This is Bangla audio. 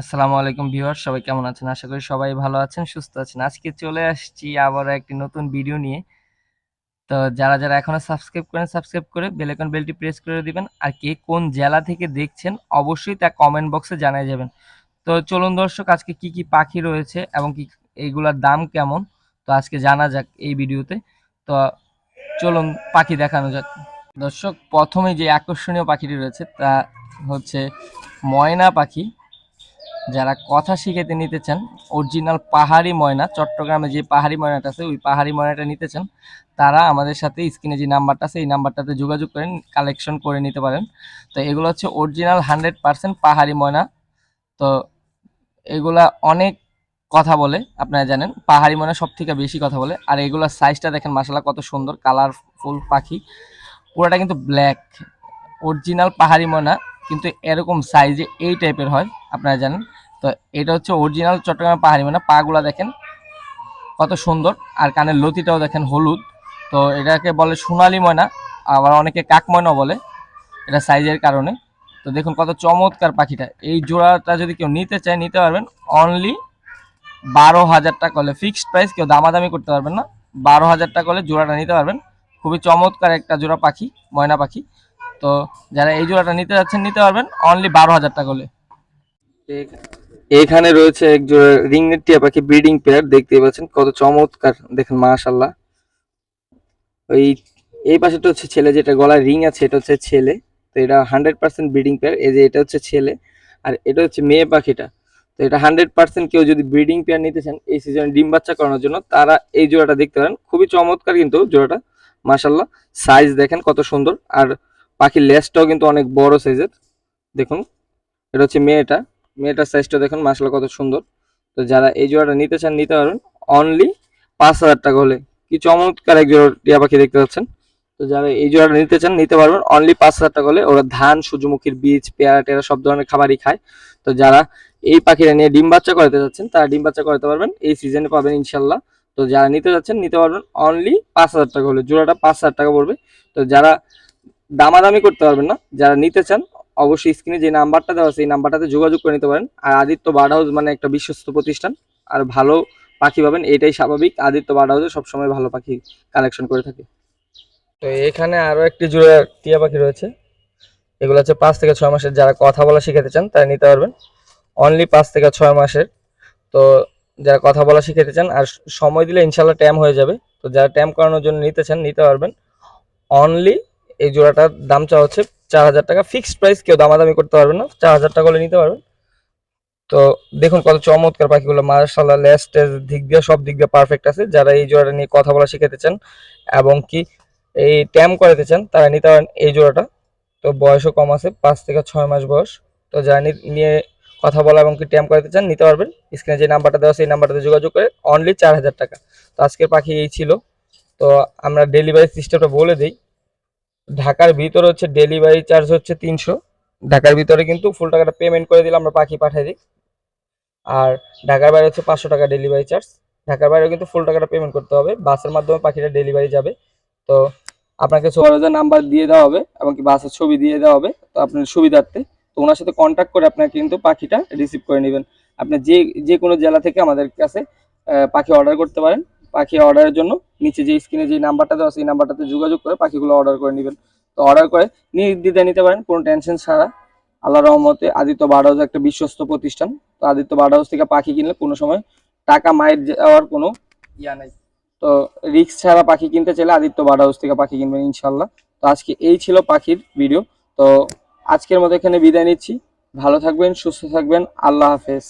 আসসালামু আলাইকুম ভিউয়ার সবাই কেমন আছেন? আশা করি সবাই ভালো আছেন, সুস্থ আছেন। আজকে চলে আসছি আবার একটি নতুন ভিডিও নিয়ে। তো যারা যারা এখনও সাবস্ক্রাইব করেন, সাবস্ক্রাইব করে বেল আইকন বেলটি প্রেস করে দিবেন। আর কে কোন জেলা থেকে দেখছেন, অবশ্যই তা কমেন্ট বক্সে জানাই যাবেন। তো চলুন দর্শক, আজকে কি কি পাখি রয়েছে এবং কি এইগুলোর দাম কেমন? তো আজকে জানা যাক এই ভিডিওতে। তো চলুন পাখি দেখানো যাক। দর্শক, প্রথমে যে আকর্ষণীয় পাখিটি রয়েছে, তা হচ্ছে ময়না পাখি। যারা কথা শিখাতে নিতে চান, অরিজিনাল পাহাড়ি ময়না, চট্টগ্রামে যে পাহাড়ি ময়নাটা আছে, ওই পাহাড়ি ময়নাটা নিতে চান, তারা আমাদের সাথে স্ক্রিনে যে নাম্বারটা আছে, এই নাম্বারটাতে যোগাযোগ করেন, কালেকশন করে নিতে পারেন। তো এগুলো হচ্ছে অরিজিনাল হান্ড্রেড পার্সেন্ট পাহাড়ি ময়না। তো এগুলা অনেক কথা বলে, আপনারা জানেন, পাহাড়ি ময়না সব থেকে বেশি কথা বলে। আর এগুলোর সাইজটা দেখেন মাসালা কত সুন্দর কালারফুল পাখি। পুরোটা কিন্তু ব্ল্যাক অরিজিনাল পাহাড়ি ময়না, কিন্তু এরকম সাইজে এই টাইপের হয়, আপনারা জানেন। তো এটা হচ্ছে অরিজিনাল চট্টগ্রামের পাহাড়ি ময়না পাগুলা দেখেন। কত সুন্দর। আর কানের লতিটাও দেখেন হলুদ। তো এটাকে বলে সোনালি ময়না, আবার অনেকে কাক ময়না বলে। এটা সাইজের কারণে। তো দেখুন কত চমৎকার পাখিটা। এই জোড়াটা যদি কেউ নিতে চায়, নিতে পারবেন। অনলি বারো হাজার টাকা হলে ফিক্সড প্রাইস কেউ দামাদামি করতে পারবেন না। বারো হাজার টাকা হলে জোড়াটা নিতে পারবেন। খুবই চমৎকার একটা জোড়া পাখি, ময়না পাখি। তো যারা এই জোড়াটা নিতে যাচ্ছেন, নিতে পারবেন। অনলি বারো হাজার টাকা হলে। এখানে রয়েছে এক জোড়া রিংনেট টিয়া পাখি ব্রিডিং পেয়ার দেখতে পাচ্ছেন কত চমৎকার, দেখেন মাশাল্লাহ ওই, এই পাশেটা হচ্ছে ছেলে, যেটা গলায় রিং আছে, এটা হচ্ছে ছেলে। তো এটা হান্ড্রেড পার্সেন্ট ব্রিডিং পেয়ার, এই যে এটা হচ্ছে ছেলে, আর এটা হচ্ছে মেয়ে পাখিটা। তো এটা হান্ড্রেড পার্সেন্ট কেউ যদি ব্রিডিং পেয়ার নিতে চান, এই সিজনে ডিম বাচ্চা করানোর জন্য, তারা এই জোড়াটা দেখতে পারেন। খুবই চমৎকার কিন্তু জোড়াটা মাশাল্লাহ সাইজ দেখেন কত সুন্দর, আর পাখির লেজটাও কিন্তু অনেক বড় সাইজের, দেখুন। এটা হচ্ছে মেয়েটা। মেয়েটার সাইজটা দেখুন মাশাল্লাহ কত সুন্দর। তো যারা এই জোড়াটা নিতে চান, নিতে পারবেন অনলি পাঁচ হাজার টাকা হলে। কি চমৎকার এক জোড়া টিয়া পাখি দেখতে পাচ্ছেন। তো যারা এই জোড়াটা নিতে চান, নিতে পারবেন। অনলি পাঁচ হাজার টাকা হলে ওরা ধান, সূর্যমুখীর বীজ, পেয়ারা টেয়ারা সব ধরনের খাবারই খায়। তো যারা এই পাখিটা নিয়ে ডিম বাচ্চা করাতে যাচ্ছেন, তারা ডিম বাচ্চা করাতে পারবেন। এই সিজনে পাবেন ইনশাল্লাহ তো যারা নিতে যাচ্ছেন, নিতে পারবেন। অনলি পাঁচ হাজার টাকা হলে। জোড়াটা পাঁচ হাজার টাকা পড়বে। তো যারা দামাদামি করতে পারবেন না, যারা নিতে চান অবশ্যই স্ক্রিনে যে নাম্বারটা দেওয়া আছে, এই নাম্বারটাতে যোগাযোগ করে নিতে পারেন। আর আদিত্য বার্ড হাউস মানে একটা বিশ্বস্ত প্রতিষ্ঠান। আর ভালো পাখি পাবেন, এটাই স্বাভাবিক। আদিত্য বার্ড হাউসে সবসময় ভালো পাখি কালেকশন করে থাকে। তো এখানে আরও একটি জোড়া টিয়া পাখি রয়েছে। এগুলো হচ্ছে পাঁচ থেকে ছয় মাসের। যারা কথা বলা শিখাতে চান, তারা নিতে পারবেন। অনলি পাঁচ থেকে ছয় মাসের। তো যারা কথা বলা শিখাতে চান, আর সময় দিলে ইনশাল্লাহ ট্যাম হয়ে যাবে। তো যারা ট্যাম করানোর জন্য নিতে চান, নিতে পারবেন। অনলি এই জোড়াটার দাম চা হচ্ছে চার হাজার টাকা। ফিক্সড প্রাইস কেউ দামাদামি করতে পারবেন না, চার হাজার টাকা হলে নিতে পারবেন। তো দেখুন কত চমৎকার পাখিগুলো মার্শাল্লাহ লেস্ট দিক দিয়ে সব দিক দিয়ে পারফেক্ট আছে। যারা এই জোড়াটা নিয়ে কথা বলা শিখাতে চান এবং কি এই ট্যাম করাতে চান, তারা নিতে পারেন এই জোড়াটা। তো বয়সও কম আছে, পাঁচ থেকে ছয় মাস বয়স। তো যারা নিয়ে কথা বলা এবং কি ট্যাম করাতে চান, নিতে পারবেন। স্ক্রিনে যে নাম্বারটা দেওয়া সেই নাম্বারটাতে যোগাযোগ করে অনলি চার হাজার টাকা। তো আজকের পাখি এই ছিল। তো আমরা ডেলিভারি সিস্টেমটা বলে দিই। ঢাকার ভিতরে হচ্ছে ডেলিভারি চার্জ হচ্ছে তিনশো। ঢাকার ভিতরে কিন্তু ফুল টাকাটা পেমেন্ট করে দিলে আমরা পাখি পাঠিয়ে দিই। আর ঢাকার বাইরে হচ্ছে পাঁচশো টাকা ডেলিভারি চার্জ ঢাকার বাইরে কিন্তু ফুল টাকাটা পেমেন্ট করতে হবে। বাসের মাধ্যমে পাখিটা ডেলিভারি যাবে। তো আপনাকে নাম্বার দিয়ে দেওয়া হবে, এবং কি বাসের ছবি দিয়ে দেওয়া হবে। তো আপনার সুবিধার্থে, তো ওনার সাথে কন্ট্যাক্ট করে আপনার কিন্তু পাখিটা রিসিভ করে নেবেন। আপনি যে যে কোনো জেলা থেকে আমাদের কাছে পাখি অর্ডার করতে পারেন। পাখি অর্ডারের জন্য। নিচে যে স্ক্রিনে যে নাম্বারটা দেওয়া এই নাম্বারটাতে যোগাযোগ করে পাখিগুলো অর্ডার করে নেবেন। তো অর্ডার করে নির্দ্বিধায় নিতে পারেন, কোনো টেনশন ছাড়া। আল্লাহ রহমতে আদিত্য বার্ড হাউস একটা বিশ্বস্ত প্রতিষ্ঠান। তো আদিত্য বার্ড হাউস থেকে পাখি কিনলে কোনো সময় টাকা মায়ের যাওয়ার কোনো ইয়া নাই। তো রিক্স ছাড়া পাখি কিনতে চাইলে আদিত্য বার্ড হাউস থেকে পাখি কিনবেন ইনশাল্লাহ তো আজকে এই ছিল পাখির ভিডিও তো আজকের মতো এখানে বিদায় নিচ্ছি। ভালো থাকবেন, সুস্থ থাকবেন। আল্লাহ হাফেজ।